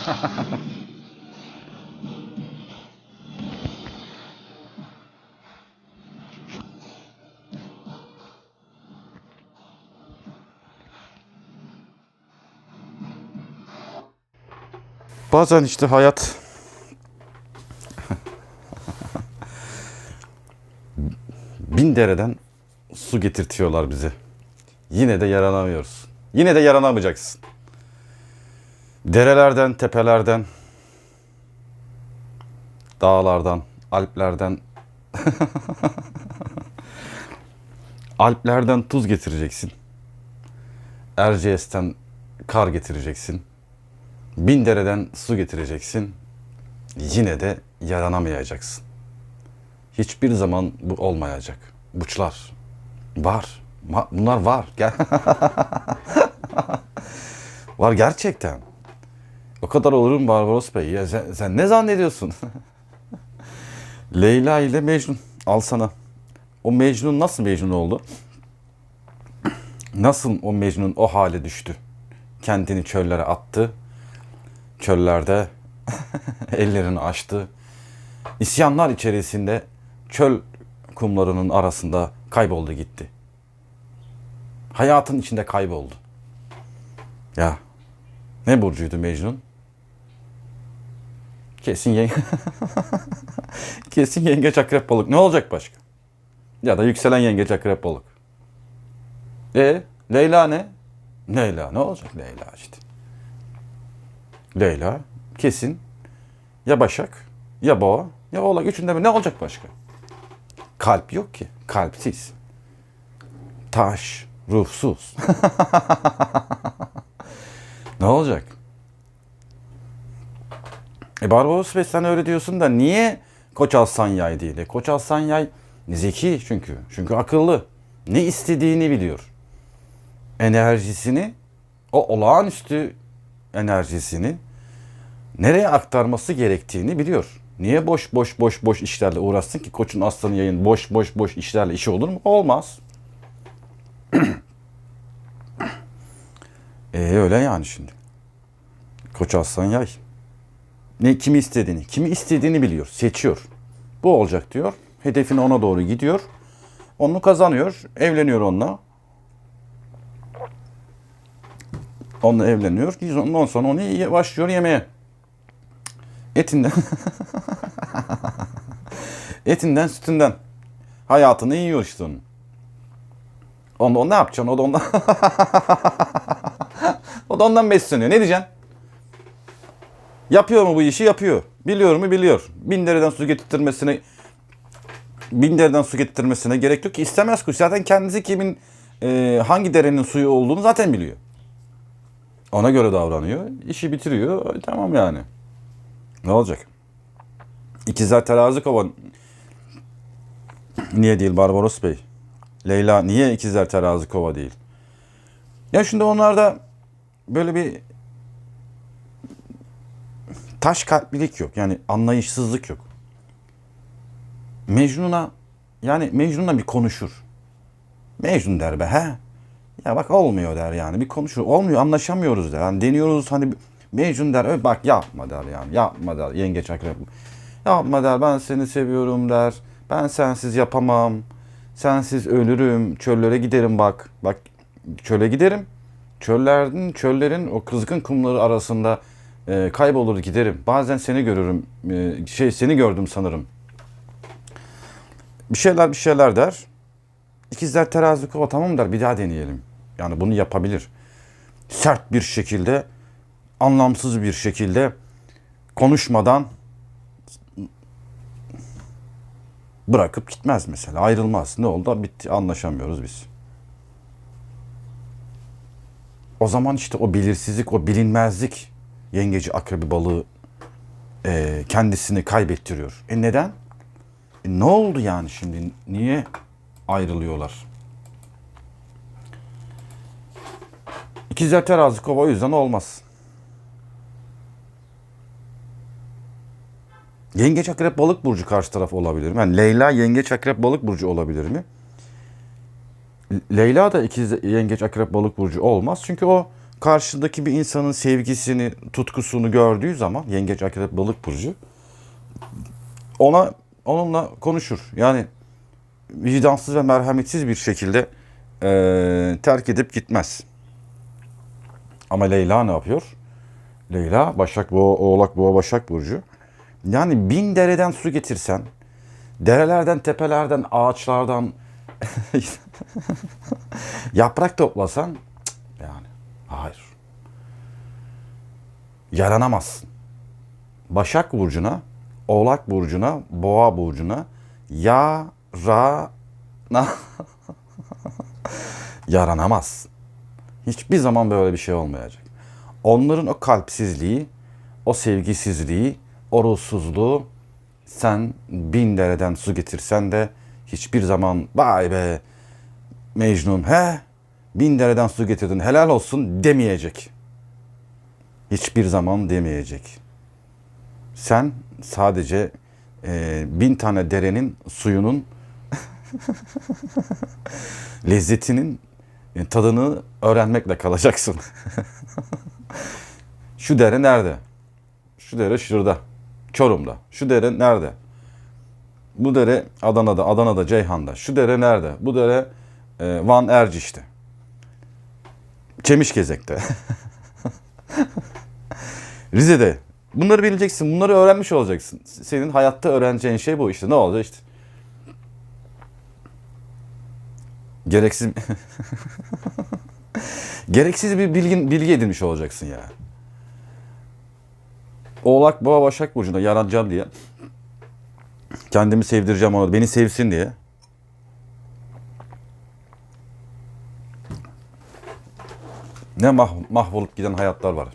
Bazen işte hayat bin dereden su getirtiyorlar bize. Yine de yaranamıyoruz. Yine de yaranamayacaksın. Derelerden, tepelerden, dağlardan, alplerden Alplerden tuz getireceksin. Erciyes'ten kar getireceksin. Bin dereden su getireceksin. Yine de yaranamayacaksın. Hiçbir zaman bu olmayacak. Burçlar var. Bunlar var. Var gerçekten. O kadar olur mu Barbaros Bey? Ya sen, sen ne zannediyorsun? Leyla ile Mecnun. Al sana. O Mecnun nasıl Mecnun oldu? Nasıl o Mecnun o hale düştü? Kendini çöllere attı. Çöllerde ellerini açtı. İsyanlar içerisinde çöl kumlarının arasında kayboldu gitti. Hayatın içinde kayboldu. Ya ne burcuydu Mecnun? Kesin yenge... Kesin yengeç akrep balık. Ne olacak başka? Ya da yükselen yengeç akrep balık. E Leyla ne? Leyla ne olacak Leyla işte. Leyla kesin ya Başak ya Boğa ya Oğlak üçünde mi ne olacak başka? Kalp yok ki. Kalpsiz. Taş, ruhsuz. ne olacak? E Barbaros Bey sen öyle diyorsun da niye Koç Aslan Yay değil? E, Koç Aslan Yay zeki çünkü. Çünkü akıllı. Ne istediğini biliyor. Enerjisini, o olağanüstü enerjisini nereye aktarması gerektiğini biliyor. Niye boş boş boş boş işlerle uğraşsın ki Koç'un Aslan Yay'ın boş boş boş işlerle işi olur mu? Olmaz. e öyle yani şimdi. Koç Aslan Yay ne kimi istediğini, kimi istediğini biliyor, seçiyor. Bu olacak diyor. Hedefine ona doğru gidiyor. Onu kazanıyor, evleniyor onunla. Onunla evleniyor. Ondan sonra onu başlıyor yemeye. Etinden Etinden, sütünden. Hayatını yiyor işte onun. Onda o ne yapacaksın? O da ondan O da ondan besleniyor. Ne diyeceksin? Yapıyor mu bu işi? Yapıyor. Biliyor mu? Biliyor. Bin dereden su getirtmesine bin dereden su getirtmesine gerek yok ki. istemez kuş. Zaten kendisi kimin e, hangi derenin suyu olduğunu zaten biliyor. Ona göre davranıyor. işi bitiriyor. E, Tamam yani. Ne olacak? İkizler terazi kova niye değil Barbaros Bey? Leyla niye ikizler terazi kova değil? Ya şimdi onlarda böyle bir taş kalplilik yok. Yani anlayışsızlık yok. Mecnun'a yani Mecnun'la bir konuşur. Mecnun der be he. Ya bak olmuyor der yani bir konuşur. Olmuyor anlaşamıyoruz der. Yani deniyoruz hani Mecnun der "Ö, bak yapma der yani yapma der yengeç akrep. Yapma der ben seni seviyorum der. Ben sensiz yapamam. Sensiz ölürüm. Çöllere giderim bak. Bak çöle giderim. Çöllerin çöllerin o kızgın kumları arasında e, kaybolur giderim. Bazen seni görürüm. E, şey seni gördüm sanırım. Bir şeyler bir şeyler der. İkizler terazi kova tamam der bir daha deneyelim. Yani bunu yapabilir. Sert bir şekilde, anlamsız bir şekilde konuşmadan bırakıp gitmez mesela. Ayrılmaz. Ne oldu? Bitti. Anlaşamıyoruz biz. O zaman işte o belirsizlik, o bilinmezlik yengeci akrebi balığı e, kendisini kaybettiriyor. E neden? E ne oldu yani şimdi? Niye ayrılıyorlar? İkizler terazi kova o yüzden olmaz. Yengeç akrep balık burcu karşı taraf olabilir mi? Yani Leyla yengeç akrep balık burcu olabilir mi? Leyla da ikiz yengeç akrep balık burcu olmaz. Çünkü o karşıdaki bir insanın sevgisini, tutkusunu gördüğü zaman yengeç akrep balık burcu ona onunla konuşur. Yani vicdansız ve merhametsiz bir şekilde eee, terk edip gitmez. Ama Leyla ne yapıyor? Leyla Başak Boğa, Oğlak Boğa Başak Burcu. Yani bin dereden su getirsen, derelerden, tepelerden, ağaçlardan yaprak toplasan yani hayır. Yaranamazsın. Başak Burcu'na, Oğlak Burcu'na, Boğa Burcu'na yarana yaranamaz. Hiçbir zaman böyle bir şey olmayacak. Onların o kalpsizliği, o sevgisizliği, o ruhsuzluğu sen bin dereden su getirsen de hiçbir zaman vay be Mecnun he bin dereden su getirdin helal olsun demeyecek. Hiçbir zaman demeyecek. Sen sadece e, bin tane derenin suyunun lezzetinin e, tadını öğrenmekle kalacaksın. Şu dere nerede? Şu dere şurada. Çorum'da. Şu dere nerede? Bu dere Adana'da, Adana'da Ceyhan'da. Şu dere nerede? Bu dere e, Van Erciş'te. Çemişgezek'te. Rize'de. Bunları bileceksin. Bunları öğrenmiş olacaksın. Senin hayatta öğreneceğin şey bu işte. Ne olacak işte. Gereksiz Gereksiz bir bilgin, bilgi edinmiş olacaksın ya. Oğlak Boğa Başak Burcu'nda yaranacağım diye. Kendimi sevdireceğim ona. Beni sevsin diye. Ne mah mahvolup giden hayatlar var.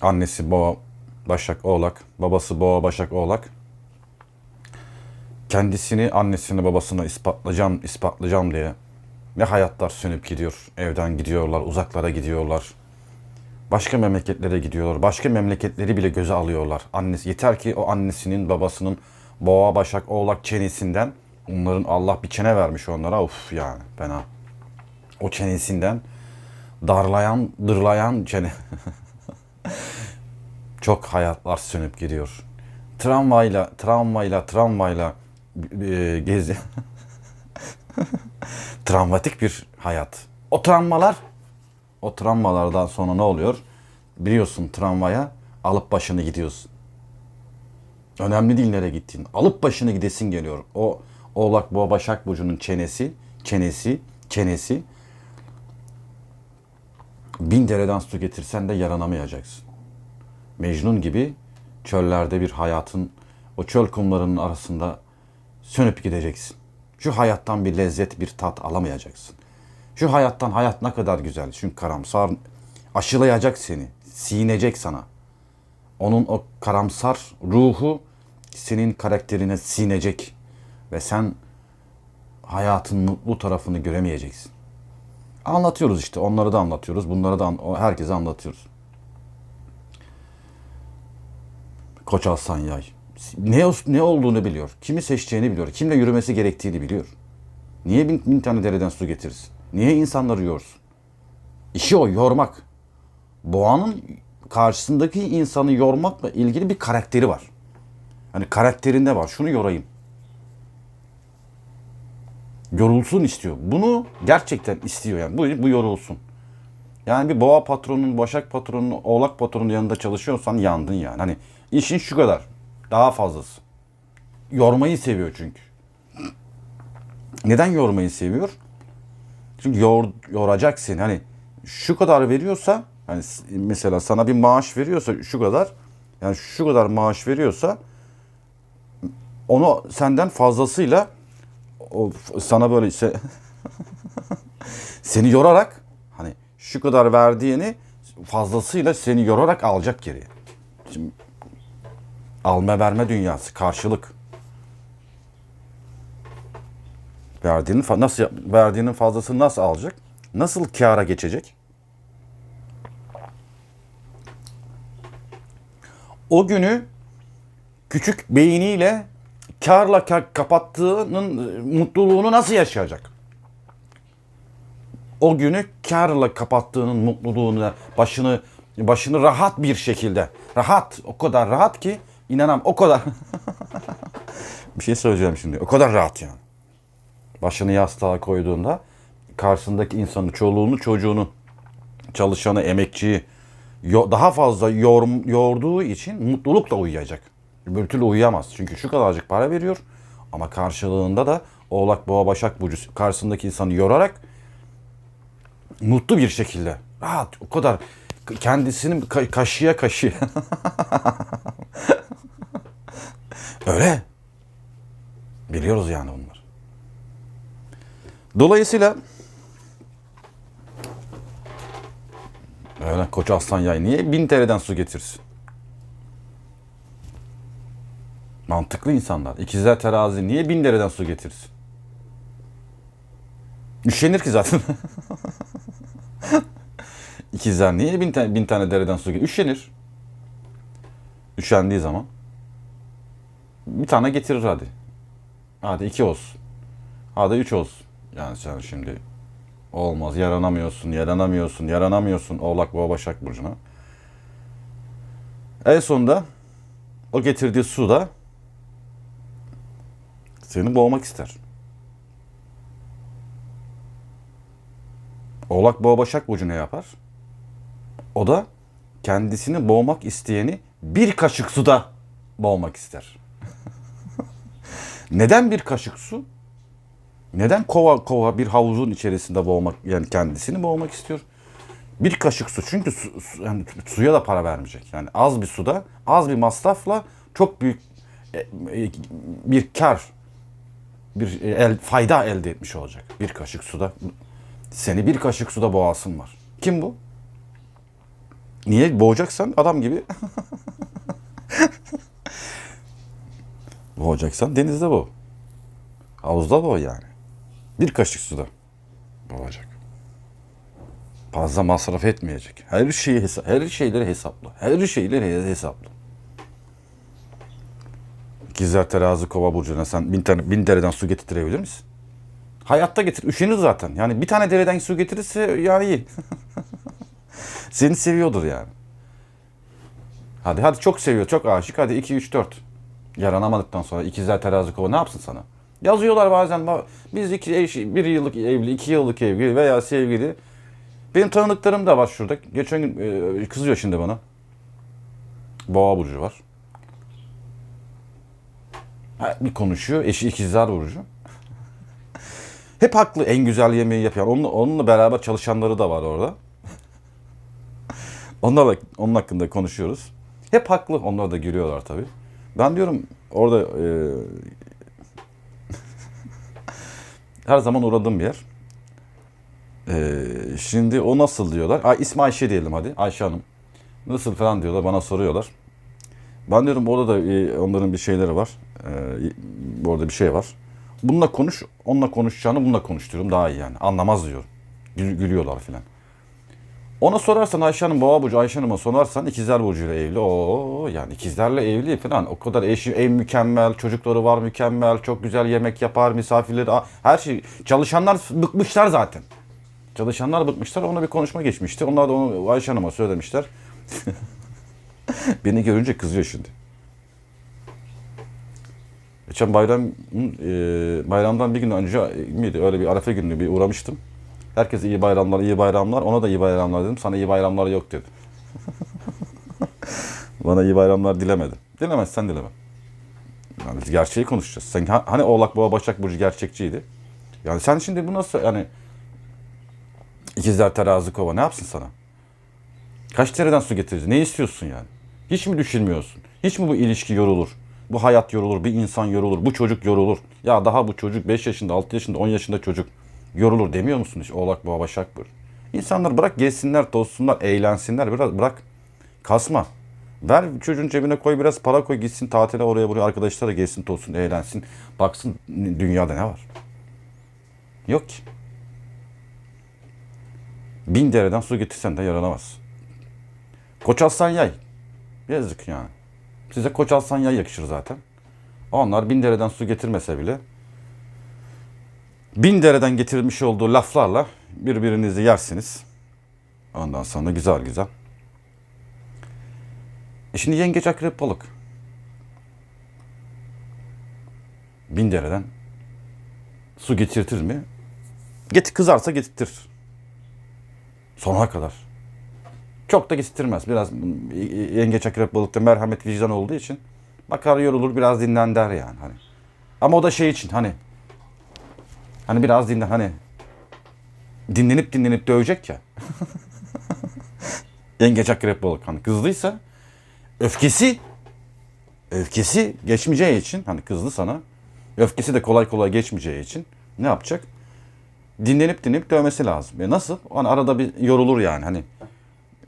Annesi Boğa Başak Oğlak. Babası Boğa Başak Oğlak. Kendisini annesini babasına ispatlayacağım ispatlayacağım diye ne hayatlar sönüp gidiyor. Evden gidiyorlar, uzaklara gidiyorlar. Başka memleketlere gidiyorlar. Başka memleketleri bile göze alıyorlar. Annesi yeter ki o annesinin, babasının boğa, başak, oğlak çenesinden onların Allah bir çene vermiş onlara. Uf yani fena. O çenesinden darlayan, dırlayan çene. Çok hayatlar sönüp gidiyor. Tramvayla, tramvayla, tramvayla e, gezi. Travmatik bir hayat. O travmalar, o travmalardan sonra ne oluyor? Biliyorsun tramvaya alıp başını gidiyorsun. Önemli değil nereye gittiğin. Alıp başını gidesin geliyor. O Oğlak Boğa Başak Burcu'nun çenesi, çenesi, çenesi. Bin dereden su getirsen de yaranamayacaksın. Mecnun gibi çöllerde bir hayatın o çöl kumlarının arasında sönüp gideceksin. Şu hayattan bir lezzet, bir tat alamayacaksın. Şu hayattan hayat ne kadar güzel. Çünkü karamsar aşılayacak seni. Sinecek sana. Onun o karamsar ruhu senin karakterine sinecek. Ve sen hayatın mutlu tarafını göremeyeceksin. Anlatıyoruz işte. Onları da anlatıyoruz. Bunları da an- herkese anlatıyoruz. Koç Aslan Yay. Ne, ne olduğunu biliyor. Kimi seçeceğini biliyor. Kimle yürümesi gerektiğini biliyor. Niye bin, bin tane dereden su getirsin? Niye insanları yorsun? İşi o yormak. Boğanın karşısındaki insanı yormakla ilgili bir karakteri var. Hani karakterinde var. Şunu yorayım. Yorulsun istiyor. Bunu gerçekten istiyor yani. Bu, bu yorulsun. Yani bir boğa patronun, başak patronun, oğlak patronun yanında çalışıyorsan yandın yani. Hani işin şu kadar. Daha fazlası. Yormayı seviyor çünkü. Neden yormayı seviyor? Çünkü yor, yoracak seni. Hani şu kadar veriyorsa hani mesela sana bir maaş veriyorsa şu kadar yani şu kadar maaş veriyorsa onu senden fazlasıyla o f- sana böyle işte seni yorarak hani şu kadar verdiğini fazlasıyla seni yorarak alacak geri. Şimdi alma verme dünyası karşılık. Verdiğinin nasıl verdiğinin fazlasını nasıl alacak? Nasıl kâra geçecek? O günü küçük beyniyle karla ka- kapattığının e, mutluluğunu nasıl yaşayacak? o günü karla kapattığının mutluluğunu, başını başını rahat bir şekilde, rahat, o kadar rahat ki inanam o kadar. bir şey söyleyeceğim şimdi. O kadar rahat yani. Başını yastığa koyduğunda karşısındaki insanı, çoluğunu, çocuğunu, çalışanı, emekçiyi daha fazla yor, yorduğu için mutlulukla uyuyacak. Öbür türlü uyuyamaz. Çünkü şu kadarcık para veriyor ama karşılığında da Oğlak Boğa Başak Burcu karşısındaki insanı yorarak mutlu bir şekilde rahat o kadar kendisini ka- kaşıya kaşıya öyle biliyoruz yani bunlar. Dolayısıyla öyle koca aslan yay niye bin TL'den su getirsin? Mantıklı insanlar. İkizler terazi niye bin TL'den su getirsin? Üşenir ki zaten. İkizler niye bin tane, bin tane dereden su getirir? Üşenir. Üşendiği zaman. Bir tane getirir hadi. Hadi iki olsun. Hadi üç olsun. Yani sen şimdi olmaz. Yaranamıyorsun, yaranamıyorsun, yaranamıyorsun. Oğlak Boğa Başak Burcu'na. En sonunda o getirdiği su da seni boğmak ister. Oğlak Boğa Başak Burcu ne yapar? O da kendisini boğmak isteyeni bir kaşık suda boğmak ister. Neden bir kaşık su? Neden kova kova bir havuzun içerisinde boğmak yani kendisini boğmak istiyor? Bir kaşık su çünkü su, su- yani suya da para vermeyecek. Yani az bir suda az bir masrafla çok büyük e, e, bir kar bir e, el, fayda elde etmiş olacak. Bir kaşık suda seni bir kaşık suda boğasın var. Kim bu? Niye boğacaksan adam gibi boğacaksan denizde boğ. Havuzda boğ yani. Bir kaşık suda boğacak. Fazla masraf etmeyecek. Her şeyi hesa- her şeyleri hesaplı. Her şeyleri hesaplı. İkizler terazi kova burcuna sen bin, tane, bin dereden su getirebilir misin? Hayatta getir. Üşenir zaten. Yani bir tane dereden su getirirse yani iyi. Seni seviyordur yani. Hadi hadi çok seviyor, çok aşık. Hadi 2 3 4. Yaranamadıktan sonra ikizler terazi kova ne yapsın sana? Yazıyorlar bazen ba- biz iki eş, bir yıllık evli, iki yıllık evli veya sevgili. Benim tanıdıklarım da var şurada. Geçen gün e, kızıyor şimdi bana. Boğa burcu var. Bir konuşuyor. Eşi ikizler burcu. Hep haklı. En güzel yemeği yapıyor. Onunla, onunla beraber çalışanları da var orada. Onlarla, onun hakkında konuşuyoruz. Hep haklı. Onlar da gülüyorlar tabii. Ben diyorum orada e, her zaman uğradığım bir yer. E, şimdi o nasıl diyorlar. Ay, ismi Ayşe diyelim hadi. Ayşe Hanım. Nasıl falan diyorlar. Bana soruyorlar. Ben diyorum orada da e, onların bir şeyleri var. E, bu arada bir şey var. Bununla konuş, onunla konuşacağını bununla konuş diyorum. Daha iyi yani. Anlamaz diyorum. Gül- gülüyorlar filan. Ona sorarsan Ayşe Hanım Boğa Burcu, Ayşe Hanım'a sorarsan ikizler burcuyla evli. Oo yani ikizlerle evli falan. O kadar eşi en mükemmel, çocukları var mükemmel, çok güzel yemek yapar, misafirleri, her şey. Çalışanlar bıkmışlar zaten. Çalışanlar bıkmışlar. Ona bir konuşma geçmişti. Onlar da onu Ayşe Hanım'a söylemişler. Beni görünce kızıyor şimdi. Geçen bayram e, bayramdan bir gün önce miydi? Öyle bir arefe günü bir uğramıştım. Herkese iyi bayramlar, iyi bayramlar. Ona da iyi bayramlar dedim. Sana iyi bayramlar yok dedi. Bana iyi bayramlar dilemedi. Dilemezsen dileme. Yani biz gerçeği konuşacağız. Sen ha- hani Oğlak Boğa Başak Burcu gerçekçiydi. Yani sen şimdi bu nasıl yani ikizler terazi kova ne yapsın sana? Kaç tereden su getirir? Ne istiyorsun yani? Hiç mi düşünmüyorsun? Hiç mi bu ilişki yorulur? Bu hayat yorulur, bir insan yorulur, bu çocuk yorulur. Ya daha bu çocuk 5 yaşında, 6 yaşında, 10 yaşında çocuk yorulur demiyor musun hiç? Oğlak, boğa, başak burcu. İnsanlar bırak gezsinler, tozsunlar, eğlensinler. Biraz bırak. Kasma. Ver çocuğun cebine koy biraz para koy gitsin tatile oraya buraya arkadaşlara gezsin tozsun eğlensin. Baksın dünyada ne var. Yok ki. Bin dereden su getirsen de yaranamaz. Koç Aslan Yay. Yazık yani. Size Koç Aslan Yay yakışır zaten. Onlar bin dereden su getirmese bile bin dereden getirilmiş olduğu laflarla birbirinizi yersiniz. Ondan sonra güzel güzel. E şimdi yengeç akrep balık. Bin dereden su getirtir mi? Get kızarsa getirtir. Sonuna kadar. Çok da getirmez. Biraz yengeç akrep balıkta merhamet vicdan olduğu için bakar yorulur biraz dinlen der yani hani. Ama o da şey için hani hani biraz dinlen hani dinlenip dinlenip dövecek ya. yengeç akrep balık hani kızdıysa öfkesi öfkesi geçmeyeceği için hani kızdı sana öfkesi de kolay kolay geçmeyeceği için ne yapacak? Dinlenip dinlenip dövmesi lazım. E nasıl? Hani arada bir yorulur yani hani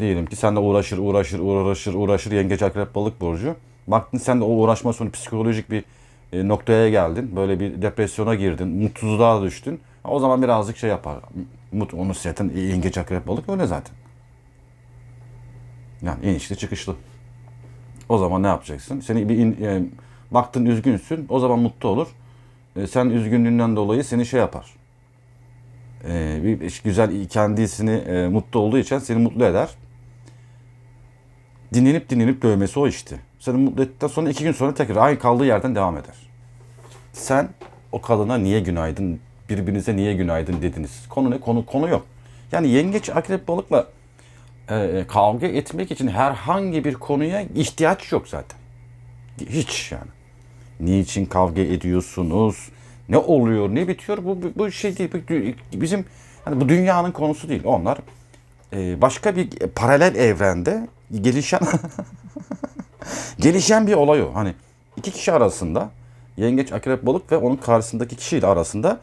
diyelim ki sen de uğraşır uğraşır uğraşır uğraşır yengeç akrep balık burcu. Baktın sen de o uğraşma sonu psikolojik bir e, noktaya geldin. Böyle bir depresyona girdin. Mutsuzluğa düştün. O zaman birazcık şey yapar. Mut, onu zaten yengeç akrep balık öyle zaten. Yani inişli çıkışlı. O zaman ne yapacaksın? Seni bir in, e, baktın üzgünsün. O zaman mutlu olur. E, sen üzgünlüğünden dolayı seni şey yapar. E, bir güzel kendisini e, mutlu olduğu için seni mutlu eder. Dinlenip dinlenip dövmesi o işte. Seni mutlu ettikten sonra iki gün sonra tekrar aynı kaldığı yerden devam eder. Sen o kadına niye günaydın, birbirinize niye günaydın dediniz. Konu ne? Konu konu yok. Yani yengeç akrep balıkla e, kavga etmek için herhangi bir konuya ihtiyaç yok zaten. Hiç yani. Niçin kavga ediyorsunuz? Ne oluyor, ne bitiyor? Bu, bu, şey değil. Bizim hani bu dünyanın konusu değil. Onlar e, başka bir paralel evrende gelişen gelişen bir olay o. Hani iki kişi arasında yengeç, akrep, balık ve onun karşısındaki kişiyle arasında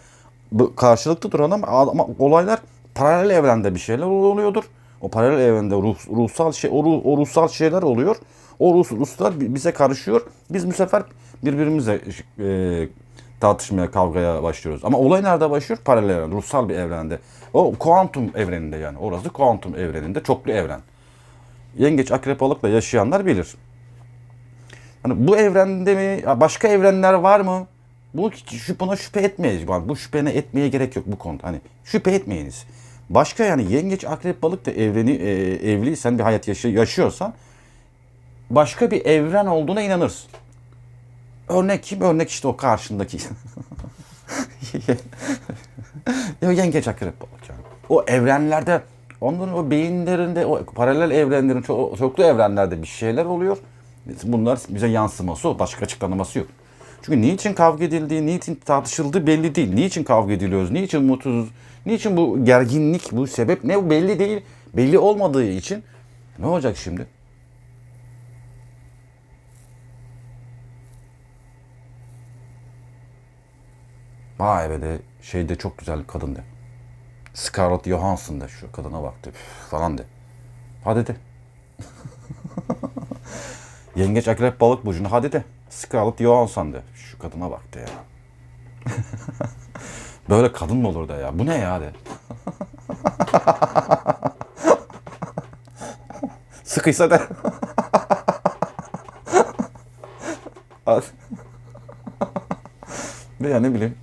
bu karşılıklı duran ama, ama olaylar paralel evrende bir şeyler oluyordur. O paralel evrende ruh, ruhsal şey o, ruh, o ruhsal şeyler oluyor. O ruh, ruhsal bize karışıyor. Biz bu sefer birbirimizle e, tartışmaya, kavgaya başlıyoruz. Ama olay nerede başlıyor? Paralel evren, ruhsal bir evrende. O kuantum evreninde yani. Orası kuantum evreninde, çoklu evren. Yengeç, akrep, balıkla yaşayanlar bilir. Hani bu evrende mi, başka evrenler var mı? Bu buna şüphe etmeyiz. Bu şüphene etmeye gerek yok bu konuda. Hani şüphe etmeyiniz. Başka yani yengeç, akrep, balık da evreni e, evliysen bir hayat yaşa, yaşıyorsan başka bir evren olduğuna inanırsın. Örnek kim? Örnek işte o karşındaki. ya yengeç akrep balık yani. O evrenlerde onların o beyinlerinde o paralel evrenlerin çok, çoklu evrenlerde bir şeyler oluyor. Bunlar bize yansıması. Başka açıklaması yok. Çünkü niçin kavga edildiği, niçin tartışıldığı belli değil. Niçin kavga ediliyoruz, niçin mutsuzuz, niçin bu gerginlik, bu sebep ne belli değil. Belli olmadığı için ne olacak şimdi? Vay be de şeyde çok güzel bir kadındı. Scarlett Johansson da şu kadına baktı falan de. Hadi de. Yengeç akrep balık burcunu hadi de. Scarlett Johansson de. Şu kadına baktı ya. Böyle kadın mı olur da ya? Bu ne ya de. Sıkıysa de. Veya ne bileyim.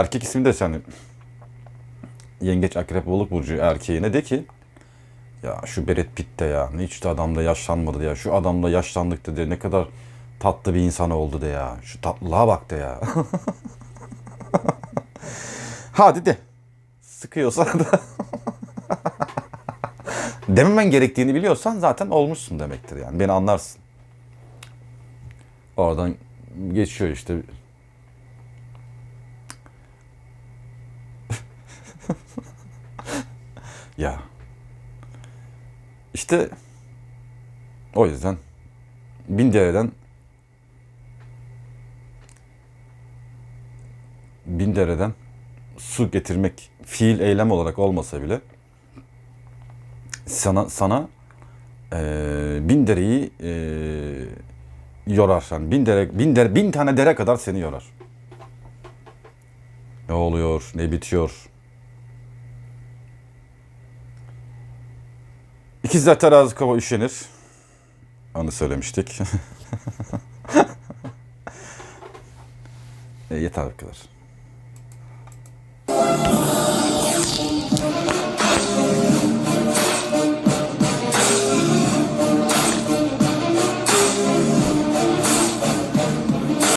Erkek ismi de sen yengeç akrep balık burcu erkeğine de ki ya şu Brad Pitt de ya hiç de adam da yaşlanmadı ya şu adam da yaşlandık dedi ne kadar tatlı bir insan oldu de ya şu tatlılığa bak de ya. Hadi de sıkıyorsa da dememen gerektiğini biliyorsan zaten olmuşsun demektir yani beni anlarsın. Oradan geçiyor işte ya. İşte o yüzden bin dereden bin dereden su getirmek fiil eylem olarak olmasa bile sana sana e, bin dereyi e, yorar. Yani bin dere bin dere bin tane dere kadar seni yorar. Ne oluyor, ne bitiyor? İkizler terazi kova üşenir. Onu söylemiştik. e, yeter bu kadar.